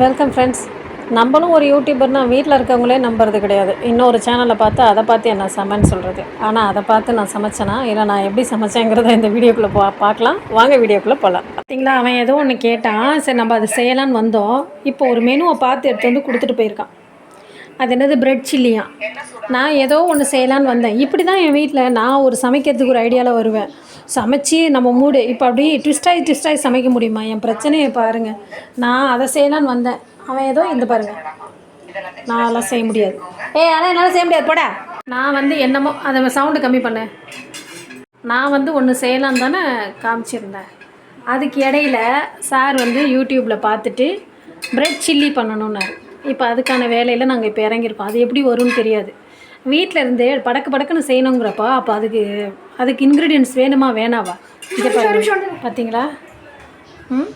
Welcome friends நம்மளும் ஒரு யூடியூபர்னா வீட்டில் இருக்கவங்களே நம்புறது கிடையாது. இன்னொரு சேனலை பார்த்து அதை பார்த்து என்ன சமைன்னு சொல்கிறது ஆனால் அதை பார்த்து நான் சமைச்சேனா? இல்லை நான் எப்படி சமைச்சேங்கிறத இந்த வீடியோக்குள்ளே பா பார்க்கலாம். வாங்க வீடியோக்குள்ளே போகலாம் பார்த்தீங்களா அவன் ஏதோ ஒன்று கேட்டான். சரி நம்ம அதை செய்யலான்னு வந்தோம். இப்போ ஒரு மெனுவை பார்த்து எடுத்து வந்து கொடுத்துட்டு போயிருக்கான். அது என்னது? பிரெட் சில்லியா நான் ஏதோ ஒன்று செய்யலான்னு வந்தேன். இப்படி தான் என் வீட்டில் நான் ஒரு சமைக்கிறதுக்கு ஒரு ஐடியாவில் வருவேன். சமைச்சு நம்ம மூடு. இப்போ அப்படி ட்விஸ்டாகி ட்விஸ்டாகி சமைக்க முடியுமா? என் பிரச்சனையை பாருங்கள் நான் அதை செய்யலான்னு வந்தேன். அவன் ஏதோ இந்த பாருங்கள் நான் அதெல்லாம் செய்ய முடியாது. ஏ அதெல்லாம் என்னால் செய்ய முடியாது. போடா. நான் வந்து என்னமோ அதை சவுண்டு கம்மி பண்ணேன் நான் வந்து ஒன்று செய்யலாம் தானே காமிச்சிருந்தேன். அதுக்கு இடையில சார் வந்து யூடியூப்பில் பார்த்துட்டு ப்ரெட் சில்லி பண்ணணுன்னாரு இப்போ அதுக்கான வேலையில் நாங்கள் இப்போ இறங்கியிருக்கோம். அது எப்படி வரும்னு தெரியாது. வீட்டில் இருந்தே படக்கு படக்குன்னு செய்யணுங்கிறப்போ அப்போ அதுக்கு அதுக்கு இன்க்ரீடியன்ஸ் வேணுமா வேணாவா? இங்கே பார்த்தீங்களா ம்?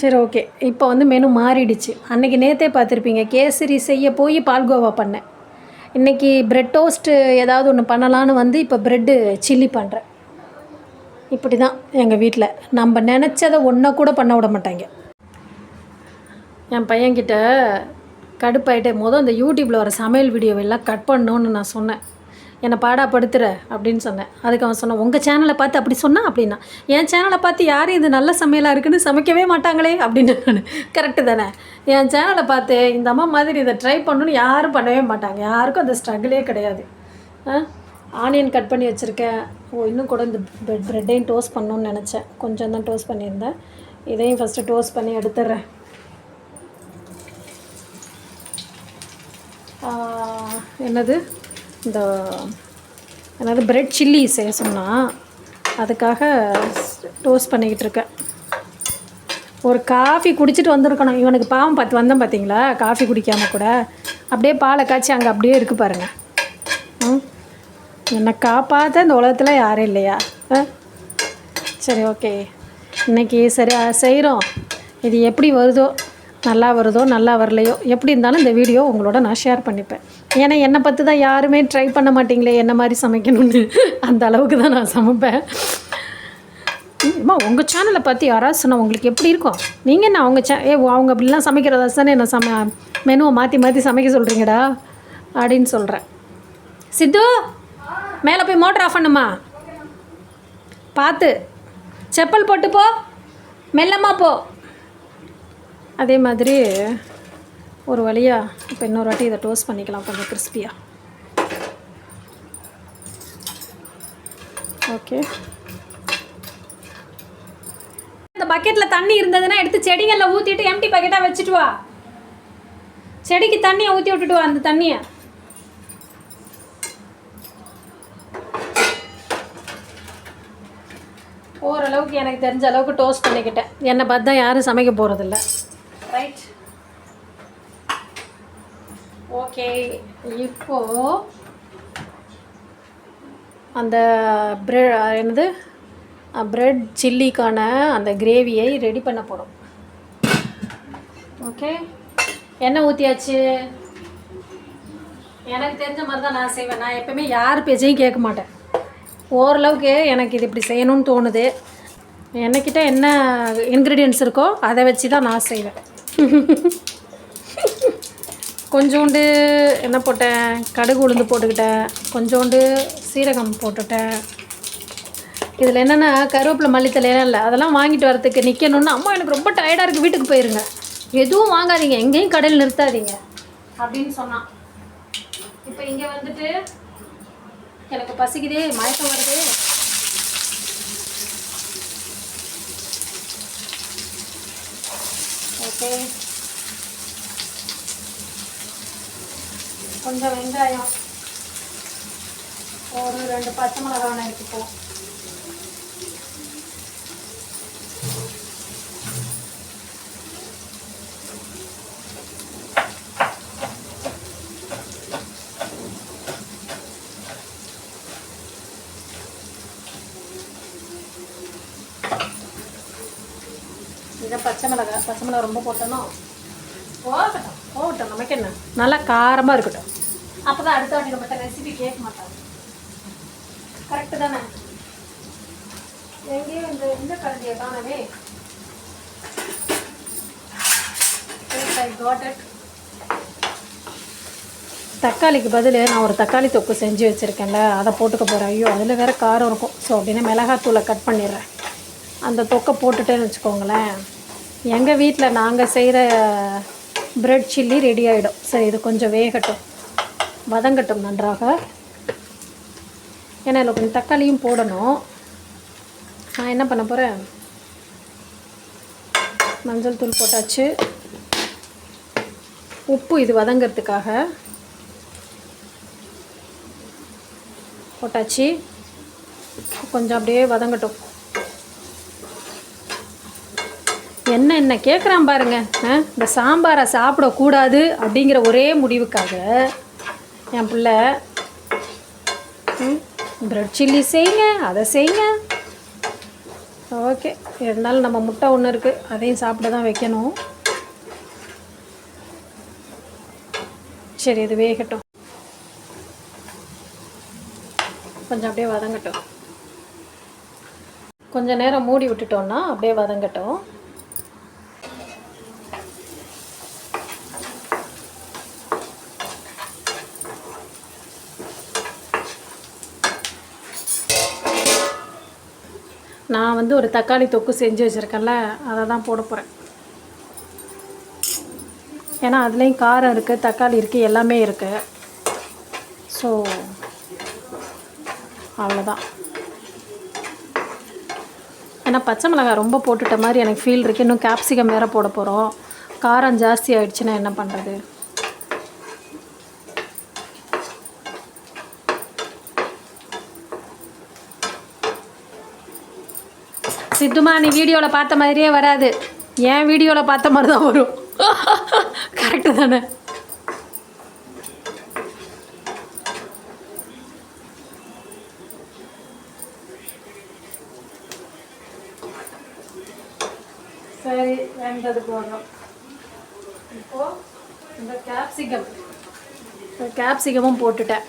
சரி ஓகே. இப்போ வந்து மெனு மாறிடுச்சு. அன்னைக்கு நேற்றே பார்த்துருப்பீங்க கேசரி செய்ய போய் பால்கோவா பண்ணேன். இன்றைக்கி பிரெட் டோஸ்ட்டு ஏதாவது ஒன்று பண்ணலான்னு வந்து இப்போ ப்ரெட்டு சில்லி பண்ணுறேன் இப்படி தான் எங்கள் வீட்டில் நம்ம நினச்சதை ஒன்றை கூட பண்ண விட மாட்டாங்க. என் பையன்கிட்ட கடுப்பாயிட்டே மொதல் அந்த யூடியூப்பில் வர சமையல் வீடியோவெல்லாம் கட் பண்ணணுன்னு நான் சொன்னேன். என்னை பாடாப்படுத்துகிற அப்படின்னு சொன்னேன். அதுக்கு அவன் சொன்னான் உங்கள் சேனலை பார்த்து அப்படி சொன்னா? அப்படின்னா என் சேனலை பார்த்து யாரும் இது நல்ல சமையலாக இருக்குன்னு சமைக்கவே மாட்டாங்களே? அப்படின்னு நான். கரெக்டு தானே. என் சேனலை பார்த்து இந்த அம்மா மாதிரி இதை ட்ரை பண்ணணும்னு யாரும் பண்ணவே மாட்டாங்க. யாருக்கும் அந்த ஸ்ட்ரகிளே கிடையாது. ஆனியன் கட் பண்ணி வச்சுருக்கேன். ஓ இன்னும் கூட இந்த பிரெட் ப்ரெட்டையும் டோஸ்ட் பண்ணணும்னு நினச்சேன். கொஞ்சம் தான் டோஸ்ட் பண்ணியிருந்தேன். இதையும் ஃபஸ்ட்டு டோஸ்ட் பண்ணி எடுத்துடுறேன். என்னது? இந்த என்னது பிரெட் சில்லி செய்ய சொன்னால் அதுக்காக டோஸ்ட் பண்ணிக்கிட்டு இருக்கேன். ஒரு காஃபி குடிச்சிட்டு வந்திருக்கணும். இவனுக்கு பாவம் பார்த்து வந்தேன் பார்த்தீங்களா காஃபி குடிக்காமல் கூட. அப்படியே பாலை காய்ச்சி அங்கே அப்படியே இருக்கு பாருங்கள் ம்? என்னை காப்பாற்ற இந்த உலகத்தில் யாரும் இல்லையா? ஆ? சரி ஓகே இன்னைக்கு சரி செய்கிறோம் இது எப்படி வருதோ? நல்லா வருதோ நல்லா வரலையோ எப்படி இருந்தாலும் இந்த வீடியோ உங்களோட நான் ஷேர் பண்ணிப்பேன். ஏன்னா என்னை பற்றி தான் யாருமே ட்ரை பண்ண மாட்டீங்களே என்ன மாதிரி சமைக்கணும்னு. அந்த அளவுக்கு தான் நான் சமைப்பேன். அம்மா உங்கள் சேனலை பற்றி யாராவது சொன்னால் உங்களுக்கு எப்படி இருக்கும்? நீங்கள் என்ன அவங்க சே ஏ அவங்க அப்படிலாம் சமைக்கிறதா தானே என்ன சம மெனுவை மாற்றி மாற்றி சமைக்க சொல்கிறீங்கடா அப்படின்னு சொல்கிறேன் சித்து மேலே போய் மோட்டர் ஆஃப் பண்ணுமா? பார்த்து. செப்பல் போட்டு போ. மெல்லமாக போ. அதே மாதிரி ஒரு வழியாக இப்போ இன்னொரு வாட்டி இதை டோஸ்ட் பண்ணிக்கலாம் கொஞ்சம் கிறிஸ்பியாக ஓகே இந்த பக்கெட்டில் தண்ணி இருந்ததுன்னா எடுத்து செடிகளில் ஊற்றிட்டு எம்டி பக்கெட்டாக வச்சுட்டு வா. செடிக்கு தண்ணியை ஊற்றி விட்டுட்டு வா அந்த தண்ணியை. ஓரளவுக்கு எனக்கு தெரிஞ்ச அளவுக்கு டோஸ்ட் பண்ணிக்கிட்டேன். என்னை பார்த்தா யாரும் சமைக்க போகிறதில்ல ரைட் ஓகே இப்போ அந்த ப்ரெ என்னது? ப்ரெட் சில்லிக்கான அந்த கிரேவியை ரெடி பண்ண போகிறோம் ஓகே எண்ணெய் ஊற்றியாச்சு எனக்கு தெரிஞ்ச மாதிரி தான் நான் செய்வேன். நான் எப்பவுமே யார் பேச்சையும் கேட்க மாட்டேன். ஓரளவுக்கு எனக்கு இது இப்படி செய்யணும்னு தோணுது. என்னக்கிட்ட என்ன இன்க்ரீடியன்ஸ் இருக்கோ அதை வச்சு தான் நான் செய்வேன். கொஞ்சோண்டு என்ன போட்டேன் கடுகு உளுந்து போட்டுக்கிட்டேன் கொஞ்சோண்டு சீரகம் போட்டுட்டேன். இதில் என்னென்னா கருவேப்பிலை மல்லித்தலையெல்லாம் இல்லை. அதெல்லாம் வாங்கிட்டு வரதுக்கு நிற்கணும்னு அம்மா எனக்கு ரொம்ப டயர்டாக இருக்குது வீட்டுக்கு போயிருங்க. எதுவும் வாங்காதீங்க. எங்கேயும் கடையில் நிறுத்தாதீங்க. அப்படின்னு சொன்னான். இப்போ இங்கே வந்துட்டு எனக்கு பசிக்குதே மயக்கம் வருது. ஓகே கொஞ்சம் வெங்காயம். ஒரு ரெண்டு பச்சை மிளகாய் நறுக்கிப்போம் இதை பச்சை மிளகாய் பச்சை மிளகாய் ரொம்ப போட்டணும் போகட்டும் போகட்டும் நமக்கு என்ன? நல்லா காரமாக இருக்கட்டும். அப்போ தான் அடுத்த வாட்டி நம்மகிட்ட ரெசிபி கேட்க மாட்டாங்க. கரெக்டு தானே? எங்கேயும் இந்த இந்த கரண்டியை காணவே தக்காளிக்கு பதில் நான் ஒரு தக்காளி தொக்கு செஞ்சு வச்சுருக்கேன்ல அதை போட்டுக்க போகிறேன் ஐயோ அதில் வேறு காரம் இருக்கும். ஸோ அப்படின்னா மிளகாத்தூளை கட் பண்ணிடுறேன். அந்த தொக்கை போட்டுட்டேன்னு வச்சுக்கோங்களேன். எங்கள் வீட்டில் நாங்கள் செய்கிற ப்ரெட் சில்லி ரெடி ஆகிடும் சரி இது கொஞ்சம் வேகட்டும். வதங்கட்டும் நன்றாக. ஏன்னா இதில் கொஞ்சம் தக்காளியும் போடணும். நான் என்ன பண்ண போகிறேன் மஞ்சள் தூள் போட்டாச்சு. உப்பு இது வதங்கிறதுக்காக போட்டாச்சு. கொஞ்சம் அப்படியே வதங்கட்டும். என்ன என்ன கேட்குறான் பாருங்க. ஆ? இந்த சாம்பாரை சாப்பிடக்கூடாது அப்படிங்கிற ஒரே முடிவுக்காக என் பிள்ளை ப்ரெட் சில்லி செய்யுங்க அதை செய்யுங்க ஓகே இருந்தாலும் நம்ம முட்டை ஒன்று இருக்குது அதையும் சாப்பிட தான் வைக்கணும். சரி இது வேகட்டும். கொஞ்சம் அப்படியே வதங்கட்டும். கொஞ்சம் நேரம் மூடி விட்டுட்டோன்னா அப்படியே வதங்கட்டும். நான் வந்து ஒரு தக்காளி தொக்கு செஞ்சு வச்சுருக்கேன்ல அதை தான் போட போகிறேன் ஏன்னா அதுலேயும் காரம் இருக்குது தக்காளி இருக்குது எல்லாமே இருக்குது ஸோ அவ்வளோதான் ஏன்னா பச்சை மிளகாய் ரொம்ப போட்டுட்ட மாதிரி எனக்கு ஃபீல் இருக்குது இன்னும் கேப்சிகம் வேறு போட போகிறோம் காரம் ஜாஸ்தி ஆகிடுச்சுன்னா என்ன பண்ணுறது சித்துமா நீ வீடியோவில் பார்த்த மாதிரியே வராது. ஏன் வீடியோவில் பார்த்த மாதிரி தான் வரும். கரெக்டு தானே? சரி வேண்டது போடுறோம் இப்போ இந்த கேப்சிகம் இந்த கேப்சிகமும் போட்டுட்டேன்.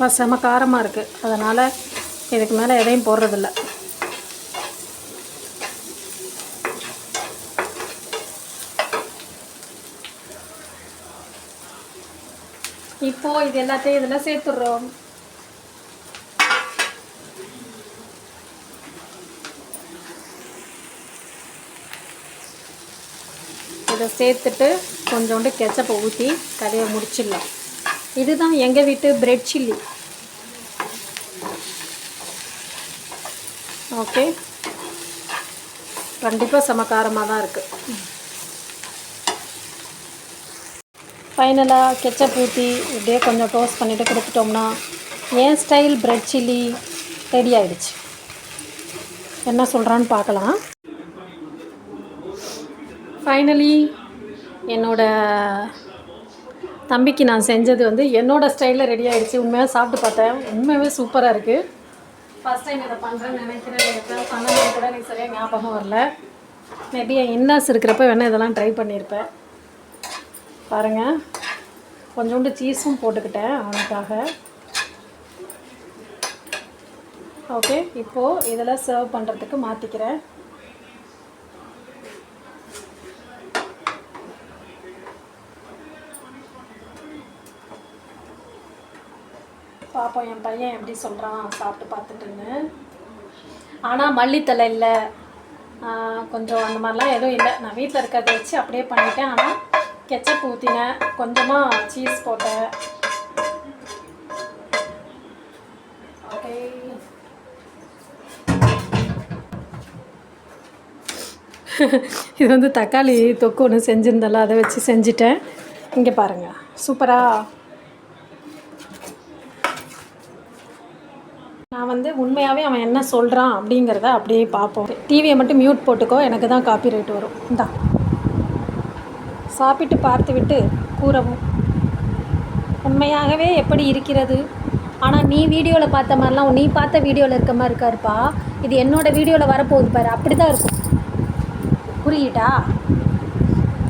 இப்போ செம காரமாக இருக்குது அதனால் இதுக்கு மேலே எதையும் போடுறதில்ல. இப்போது இது எல்லாத்தையும் இதில் சேர்த்துடுறோம். இதை சேர்த்துட்டு கொஞ்சோண்டு கெச்சப்பை ஊற்றி கதையை முடிச்சிடலாம். இதுதான் எங்கள் வீட்டு பிரெட் சில்லி ஓகே. கண்டிப்பாக சமக்காரமாக தான் இருக்குது ஃபைனலாக கெச்சப் ஊற்றி இப்படியே கொஞ்சம் டோஸ்ட் பண்ணிவிட்டு கொடுத்துட்டோம்னா என் ஸ்டைல் பிரெட் சில்லி ரெடி ஆகிடுச்சு என்ன சொல்கிறான்னு பார்க்கலாம். ஃபைனலி என்னோட தம்பிக்கு நான் செஞ்சது வந்து என்னோடய ஸ்டைலில் ரெடி ஆகிடுச்சு உண்மையாக சாப்பிட்டு பார்த்தேன். உண்மையாகவே சூப்பராக இருக்குது ஃபஸ்ட் டைம் இதை பண்ணுறேன்னு நினைக்கிறேன். எனக்கு பண்ணணும் கூட எனக்கு சரியாக ஞாபகம் வரல. மேபி என் இன்னர்ஸ் இருக்கிறப்ப வேணால் இதெல்லாம் ட்ரை பண்ணியிருப்பேன். பாருங்கள் கொஞ்சோண்டு சீஸும் போட்டுக்கிட்டேன் அவனுக்காக. ஓகே இப்போது இதெல்லாம் சர்வ் பண்ணுறதுக்கு மாற்றிக்கிறேன் பார்ப்போம் என் பையன் எப்படி சொல்கிறான் சாப்பிட்டு பார்த்துட்டுன்னு. ஆனால் மல்லித்தலை இல்லை. கொஞ்சம் அந்த மாதிரிலாம் எதுவும் இல்லை. நான் வீட்டில் இருக்கிறத வச்சு அப்படியே பண்ணிட்டேன். ஆனால் கெச்சப் ஊற்றினேன் கொஞ்சமாக சீஸ் போட்டேன். ஓகே இது வந்து தக்காளி தொக்கு ஒன்று செஞ்சுருந்தல அதை வச்சு செஞ்சுட்டேன். இங்கே பாருங்கள் சூப்பராக நான் வந்து உண்மையாகவே அவன் என்ன சொல்கிறான் அப்படிங்கிறத அப்படியே பார்ப்போம். டிவியை மட்டும் மியூட் போட்டுக்கோ எனக்கு தான் காப்பி ரைட் வரும். இந்தா. சாப்பிட்டு பார்த்துவிட்டு கூறவும். உண்மையாகவே எப்படி இருக்கிறது? ஆனால் நீ வீடியோவில் பார்த்த மாதிரிலாம் நீ பார்த்த வீடியோவில் இருக்க மாதிரி இருக்காருப்பா. இது என்னோடய வீடியோவில் வரப்போகுது பாரு அப்படி தான் இருக்கும். புரியுதா?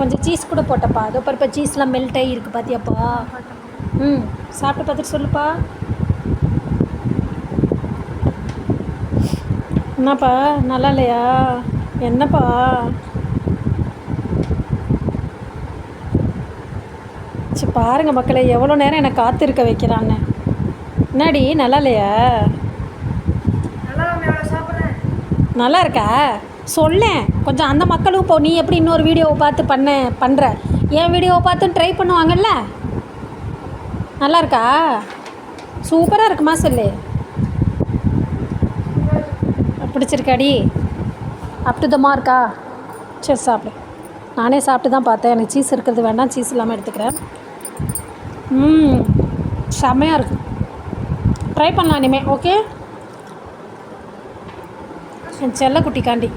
கொஞ்சம் சீஸ் கூட போட்டப்பா. அதோ பாருப்பா சீஸ்லாம் மெல்ட் ஆகி இருக்குது பார்த்தியாப்பா ம் சாப்பிட்டு பார்த்துட்டு சொல்லுப்பா. என்னப்பா? நல்லா இல்லையா என்னப்பா? சரி பாருங்க மக்களே எவ்வளோ நேரம் என்னை காத்திருக்க வைக்கிறான்னு. என்னடி நல்லா இல்லையா நல்லா இருக்கா சொல்லேன். கொஞ்சம் அந்த மக்களும் இப்போ நீ எப்படி இன்னொரு வீடியோவை பார்த்து பண்ண பண்ணுற என் வீடியோவை பார்த்து ட்ரை பண்ணுவாங்கல்ல? நல்லா இருக்கா சூப்பராக இருக்குமா சொல்லு. பிடிச்சிருக்காடி. அப் டு த மார்க்கா சரி சாப்பிடு. நானே சாப்பிட்டு தான் பார்த்தேன். எனக்கு சீஸ் இருக்கிறது வேண்டாம். சீஸ் இல்லாமல் எடுத்துக்கிறேன். ம் செம்மையாக இருக்கு. ட்ரை பண்ணலாம் இனிமே ஓகே என் செல்லக்குட்டி காண்டி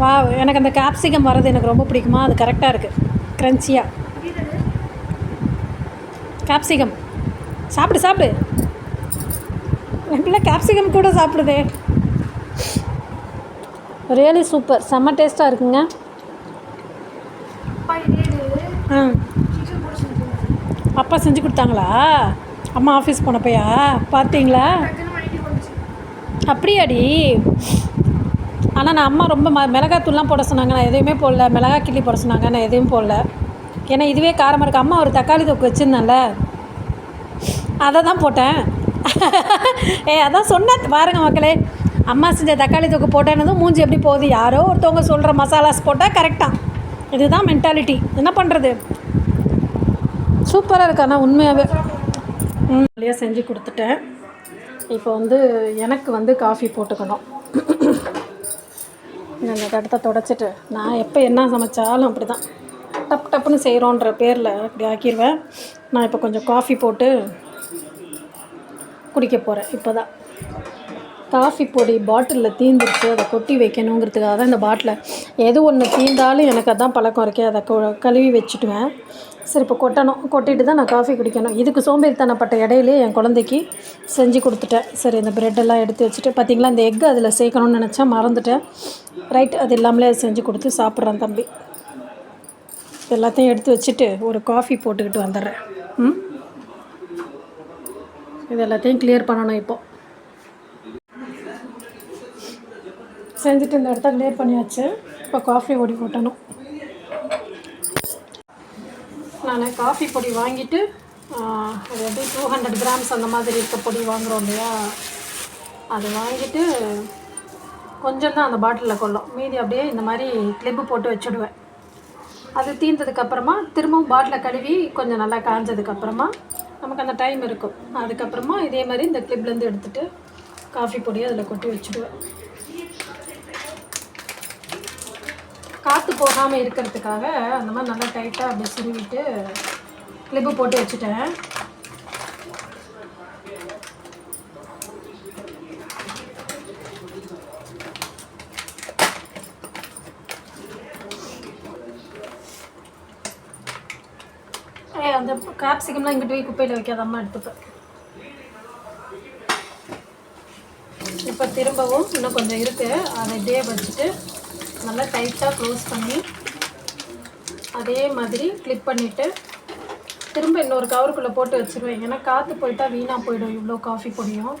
வா எனக்கு அந்த கேப்சிகம் வர்றது எனக்கு ரொம்ப பிடிக்குமா? அது கரெக்டாக இருக்குது க்ரன்ச்சியாக கேப்சிகம் சாப்பிடு சாப்பிடு. என் பிள்ளை கேப்சிகம் கூட சாப்பிடுதே. ரியலி சூப்பர் செம்ம டேஸ்ட்டாக இருக்குங்க. அப்பா ஆ. அப்பா செஞ்சு கொடுத்தாங்களா? அம்மா ஆஃபீஸ் போனப்பையா? பார்த்தீங்களா? அப்படியாடி? ஆனால் நான் அம்மா ரொம்ப ம மிளகாத்தூள்லாம் போட சொன்னாங்க. நான் எதையுமே போடல. மிளகா கிள்ளி போட சொன்னாங்க. நான் எதையும் போடல. ஏன்னா இதுவே காரமாக இருக்குது அம்மா ஒரு தக்காளி தொக்கு வச்சுருந்தேன்ல. அதை தான் போட்டேன். ஏ அதான் சொன்னேன். பாருங்க மக்களே. அம்மா செஞ்ச தக்காளி தொக்கு போட்டேன்னதும் மூஞ்சி எப்படி போகுது? யாரோ ஒருத்தவங்க சொல்கிற மசாலாஸ் போட்டால் கரெக்டாக இதுதான் மென்டாலிட்டி என்ன பண்ணுறது சூப்பராக இருக்கு ஆனால் உண்மையாகவே ம் வழியாக செஞ்சு கொடுத்துட்டேன். இப்போ வந்து எனக்கு வந்து காஃபி போட்டுக்கணும். இந்த கடத்தை தொடச்சிட்டு நான் எப்போ என்ன சமைச்சாலும் அப்படி தான் டப் டப்புன்னு செய்கிறோன்ற பேரில் இப்படி ஆக்கிடுவேன் நான் இப்போ கொஞ்சம் காஃபி போட்டு குடிக்க போகிறேன் இப்போ தான் காஃபி பொடி பாட்டிலில் தீந்துருச்சு அதை கொட்டி வைக்கணுங்கிறதுக்காக தான் இந்த பாட்டிலை எது ஒன்று தீந்தாலும் எனக்கு அதான் பழக்கம் இருக்கே அதை கொ கழுவி வச்சுட்டுவேன். சரி இப்போ கொட்டணும். கொட்டிட்டு தான் நான் காஃபி குடிக்கணும். இதுக்கு சோம்பேறித்தனப்பட்ட இடையிலே என் குழந்தைக்கு செஞ்சு கொடுத்துட்டேன். சரி இந்த ப்ரெட்டெல்லாம் எடுத்து வச்சுட்டு பார்த்தீங்களா இந்த எக் அதில் சேர்க்கணும்னு நினச்சா மறந்துட்டேன். ரைட் அது இல்லாமலே செஞ்சு கொடுத்து சாப்பிட்றான் தம்பி. எல்லாத்தையும் எடுத்து வச்சுட்டு ஒரு காஃபி போட்டுக்கிட்டு வந்துடுறேன். ம்? இது எல்லாத்தையும் கிளியர் பண்ணணும் இப்போது செஞ்சுட்டு இந்த இடத்த கிளியர் பண்ணியாச்சு. இப்போ காஃபி பொடி கொட்டணும் நான் காஃபி பொடி வாங்கிட்டு அது எப்படி டூ ஹண்ட்ரட் கிராம்ஸ் அந்த மாதிரி இருக்க பொடி வாங்குகிறோம் இல்லையா? அது வாங்கிட்டு கொஞ்சம் தான் அந்த பாட்டிலில் கொள்ளும். மீதி அப்படியே இந்த மாதிரி கிளிப்பு போட்டு வச்சுடுவேன். அது தீர்ந்ததுக்கப்புறமா திரும்பவும் பாட்டிலை கழுவி கொஞ்சம் நல்லா காஞ்சதுக்கப்புறமா நமக்கு அந்த டைம் இருக்கும். அதுக்கப்புறமா இதே மாதிரி இந்த கிளிப்லேருந்து எடுத்துகிட்டு காஃபி பொடியை அதில் கொட்டி வச்சுடுவேன். காற்று போகாமல் இருக்கிறதுக்காக அந்த மாதிரி நல்லா டைட்டாக அப்படி சுருவிட்டு கிளிப்பு போட்டு வச்சுட்டேன். அந்த கேப்சிகம்லாம் இங்கிட்டு போய் குப்பையில் வைக்காத அம்மா எடுத்துப்பேன் இப்போ திரும்பவும் இன்னும் கொஞ்சம் இருக்குது அதை இப்படியே வச்சுட்டு நல்லா டைட்டாக க்ளோஸ் பண்ணி அதே மாதிரி கிளிப் பண்ணிவிட்டு திரும்ப இன்னொரு கவருக்குள்ளே போட்டு வச்சுருவேன். ஏன்னா காற்று போயிட்டால் வீணாக போயிடும் இவ்வளோ காஃபி பொடியும்.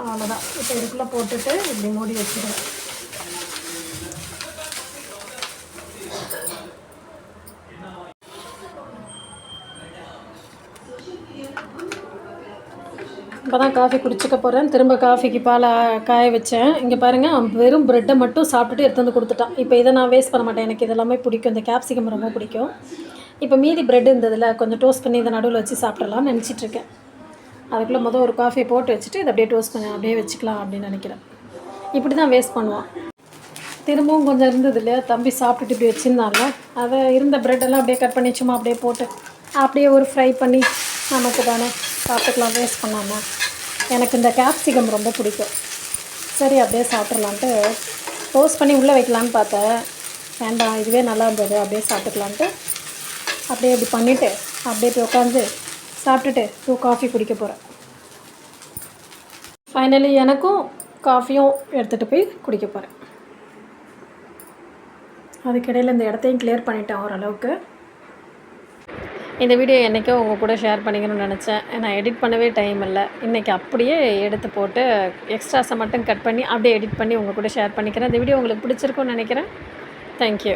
அவ்வளோதான் இப்போ இதுக்குள்ளே போட்டுட்டு இப்படி மூடி வச்சுருவேன். இப்போ தான் காஃபி குடிச்சிக்க போகிறேன் திரும்ப காஃபிக்கு பால் காய வச்சேன். இங்கே பாருங்கள் வெறும் ப்ரெட்டை மட்டும் சாப்பிட்டுட்டு எடுத்து வந்து கொடுத்துட்டான். இப்போ இதை நான் வேஸ்ட் பண்ண மாட்டேன். எனக்கு இதெல்லாமே பிடிக்கும். இந்த கேப்சிகம் ரொம்ப பிடிக்கும். இப்போ மீதி ப்ரெட் இருந்ததில் கொஞ்சம் டோஸ்ட் பண்ணி இதை நடுவில் வச்சு சாப்பிட்றலாம்னு நினச்சிட்ருக்கேன் அதுக்குள்ளே மொதல் ஒரு காஃபியை போட்டு வச்சுட்டு இதை அப்படியே டோஸ்ட் பண்ணி அப்படியே வச்சுக்கலாம் அப்படின்னு நினைக்கிறேன். இப்படி தான் வேஸ்ட் பண்ணுவான். திரும்பவும் கொஞ்சம் இருந்தது இல்லையா? தம்பி சாப்பிட்டுட்டு இப்படி வச்சுருந்தாங்க அதை இருந்த ப்ரெட்டெல்லாம் அப்படியே கட் பண்ணி சும்மா அப்படியே போட்டு அப்படியே ஒரு ஃப்ரை பண்ணி நமக்கு தானே சாப்பிட்டுக்கலாம் வேஸ்ட் பண்ணாமல் எனக்கு இந்த கேப்சிகம் ரொம்ப பிடிக்கும். சரி அப்படியே சாப்பிட்றலான்ட்டு டோஸ்ட் பண்ணி உள்ளே வைக்கலான்னு பார்த்தேன். வேண்டாம் இதுவே நல்லா இருந்தது அப்படியே சாப்பிட்டுக்கலான்ட்டு. அப்படியே இப்படி பண்ணிவிட்டு அப்படியே போய் உட்காந்து சாப்பிட்டுட்டு டூ காஃபி குடிக்க போகிறேன் ஃபைனலி எனக்கும் காஃபியும் எடுத்துகிட்டு போய் குடிக்க போகிறேன் அதுக்கிடையில் இந்த இடத்தையும் கிளியர் பண்ணிட்டேன் ஓரளவுக்கு. இந்த வீடியோ என்றைக்கோ உங்கள் கூட ஷேர் பண்ணிக்கணும்னு நினச்சேன். நான் எடிட் பண்ணவே டைம் இல்லை. இன்றைக்கி அப்படியே எடுத்து போட்டு எக்ஸ்ட்ராஸை மட்டும் கட் பண்ணி அப்படியே எடிட் பண்ணி உங்கள் கூட ஷேர் பண்ணிக்கிறேன். இந்த வீடியோ உங்களுக்கு பிடிச்சிருக்கும்னு நினைக்கிறேன். தேங்க்யூ